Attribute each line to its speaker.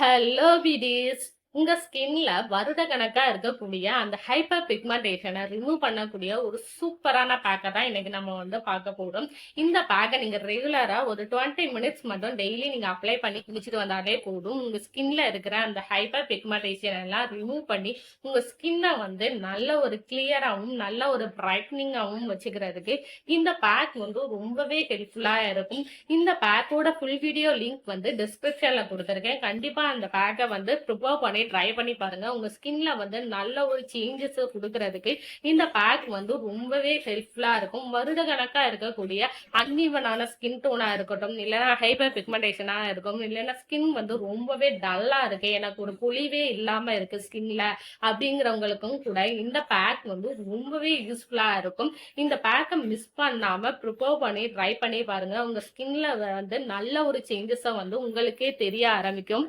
Speaker 1: Hello, videos. உங்க ஸ்கின்ல வருட கணக்கா இருக்கக்கூடிய அந்த ஹைப்பர் பிக்மெண்டேஷனை ரிமூவ் பண்ணக்கூடிய ஒரு சூப்பரான பேக்கை தான் இன்னைக்கு நம்ம வந்து பார்க்க போறோம். இந்த பேக்கை நீங்க ரெகுலரா ஒரு டுவெண்ட்டி மினிட்ஸ் மட்டும் டெய்லி நீங்க அப்ளை பண்ணி குளிச்சுட்டு வந்தாலே போதும். உங்க ஸ்கின்ல இருக்கிற அந்த ஹைப்பர் பிக்மெண்டேஷன் எல்லாம் ரிமூவ் பண்ணி உங்க ஸ்கின்னை வந்து நல்ல ஒரு கிளியராகவும் நல்ல ஒரு பிரைட்னிங்காகவும் வச்சுக்கிறதுக்கு இந்த பேக் வந்து ரொம்பவே ஹெல்ப்ஃபுல்லா இருக்கும். இந்த பேக்கோட ஃபுல் வீடியோ லிங்க் வந்து டிஸ்கிரிப்ஷன்ல கொடுத்துருக்கேன். கண்டிப்பா அந்த பேக்கை வந்து ப்ரிப்பேர் பண்ணி ட்ரை பண்ணி பாருங்க. உங்க ஸ்கின்ல வந்து நல்ல ஒரு சேஞ்சஸ் கொடுக்கறதுக்கு இந்த பேக் வந்து ரொம்பவே ஹெல்ப்ஃபுல்லா இருக்கும். மருத கணக்கா இருக்கக்கூடிய அன்இவனான ஸ்கின் டோனா இருக்கட்டும் இல்லைன்னா ஹைப்பர் பிக்மெண்டேஷனா இருக்கும் இல்லைன்னா ஸ்கின் வந்து ரொம்பவே டல்லா இருக்கு. எனக்கு ஒரு பொலிவே இல்லாம இருக்கு ஸ்கின்ல அப்படிங்கிறவங்களுக்கும் கூட இந்த பேக் வந்து ரொம்பவே யூஸ்ஃபுல்லா இருக்கும். இந்த பேக்கை மிஸ் பண்ணாம ப்ரிப்பேர் பண்ணி ட்ரை பண்ணி பாருங்க. உங்க ஸ்கின்ல வந்து நல்ல ஒரு சேஞ்சஸை வந்து உங்களுக்கே தெரிய ஆரம்பிக்கும்.